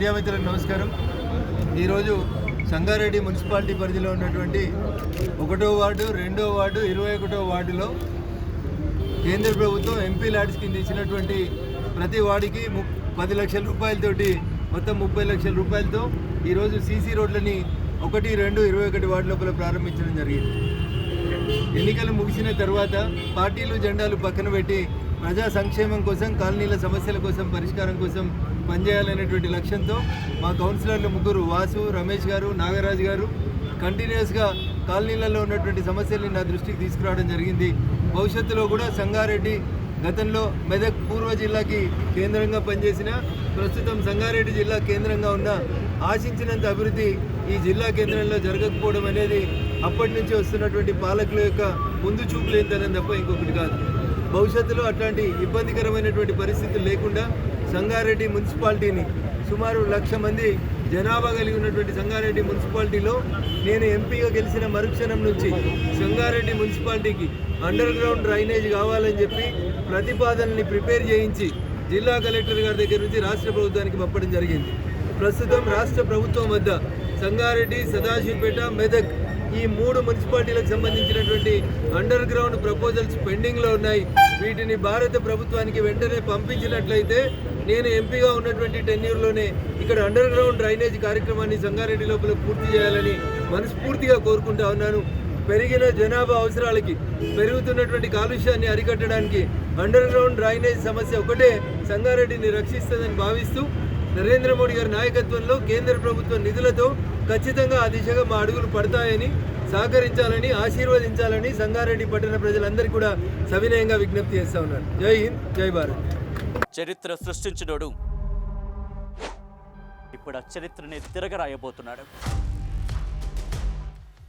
Media మిత్రులకు నమస్కారం. ఈరోజు సంగారెడ్డి మున్సిపాలిటీ పరిధిలో ఉన్నటువంటి ఒకటో వార్డు రెండో వార్డు ఇరవై ఒకటో వార్డులో కేంద్ర ప్రభుత్వం ఎంపీ ల్యాడ్స్ కింద ఇచ్చినటువంటి ప్రతి వార్డుకి ము పది లక్షల రూపాయలతోటి మొత్తం ముప్పై లక్షల రూపాయలతో ఈరోజు సీసీ రోడ్లని ఒకటి రెండు ఇరవై ఒకటి వార్డు లోపల ప్రారంభించడం జరిగింది. ఎన్నికలు ముగిసిన తర్వాత పార్టీలు జెండాలు పక్కన పెట్టి ప్రజా సంక్షేమం కోసం కాలనీల సమస్యల కోసం పరిష్కారం కోసం పనిచేయాలనేటువంటి లక్ష్యంతో మా కౌన్సిలర్లు ముగ్గురు వాసు రమేష్ గారు నాగరాజు గారు కంటిన్యూస్గా కాలనీలలో ఉన్నటువంటి సమస్యల్ని నా దృష్టికి తీసుకురావడం జరిగింది. భవిష్యత్తులో కూడా సంగారెడ్డి గతంలో మెదక్ పూర్వ జిల్లాకి కేంద్రంగా పనిచేసిన ప్రస్తుతం సంగారెడ్డి జిల్లా కేంద్రంగా ఉన్న ఆశించినంత అభివృద్ధి ఈ జిల్లా కేంద్రంలో జరగకపోవడం అనేది అప్పటి నుంచి వస్తున్నటువంటి పాలకుల యొక్క ముందు చూపు తప్ప ఇంకొకటి కాదు. భవిష్యత్తులో అట్లాంటి ఇబ్బందికరమైనటువంటి పరిస్థితులు లేకుండా సంగారెడ్డి మున్సిపాలిటీని సుమారు లక్ష మంది జనాభా కలిగి ఉన్నటువంటి సంగారెడ్డి మున్సిపాలిటీలో నేను ఎంపీగా గెలిచిన మరుక్షణం నుంచి సంగారెడ్డి మున్సిపాలిటీకి అండర్ గ్రౌండ్ డ్రైనేజ్ కావాలని చెప్పి ప్రతిపాదనని ప్రిపేర్ చేయించి జిల్లా కలెక్టర్ గారి దగ్గర నుంచి రాష్ట్ర ప్రభుత్వానికి పంపడం జరిగింది. ప్రస్తుతం రాష్ట్ర ప్రభుత్వం వద్ద సంగారెడ్డి సదాశివపేట మెదక్ ఈ మూడు మున్సిపాలిటీలకు సంబంధించినటువంటి అండర్ గ్రౌండ్ ప్రపోజల్స్ పెండింగ్లో ఉన్నాయి. వీటిని భారత ప్రభుత్వానికి వెంటనే పంపించినట్లయితే నేను ఎంపీగా ఉన్నటువంటి టెన్యూర్లోనే ఇక్కడ అండర్ గ్రౌండ్ డ్రైనేజ్ కార్యక్రమాన్ని సంగారెడ్డి లోపల పూర్తి చేయాలని మనస్ఫూర్తిగా కోరుకుంటా ఉన్నాను. పెరిగిన జనాభా అవసరాలకి పెరుగుతున్నటువంటి కాలుష్యాన్ని అరికట్టడానికి అండర్ గ్రౌండ్ డ్రైనేజ్ సమస్య ఒకటే సంగారెడ్డిని రక్షిస్తుందని భావిస్తూ నరేంద్ర మోడీ గారి నాయకత్వంలో కేంద్ర ప్రభుత్వ నిధులతో ఖచ్చితంగా ఆ దిశగా మా అడుగులు పడతాయని సహకరించాలని ఆశీర్వదించాలని సంగారెడ్డి పట్టణ ప్రజలందరికీ కూడా సవినయంగా విజ్ఞప్తి చేస్తా ఉన్నాను. జై హింద్ జై భారత్. చరిత్ర సృష్టించినోడు ఇప్పుడు ఆ చరిత్రని తిరగరాయబోతున్నాడు.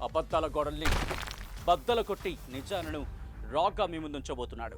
అబద్ధాల గోడల్ని బద్దలు కొట్టి నిజాలను రాగా మీ ముందుంచబోతున్నాడు.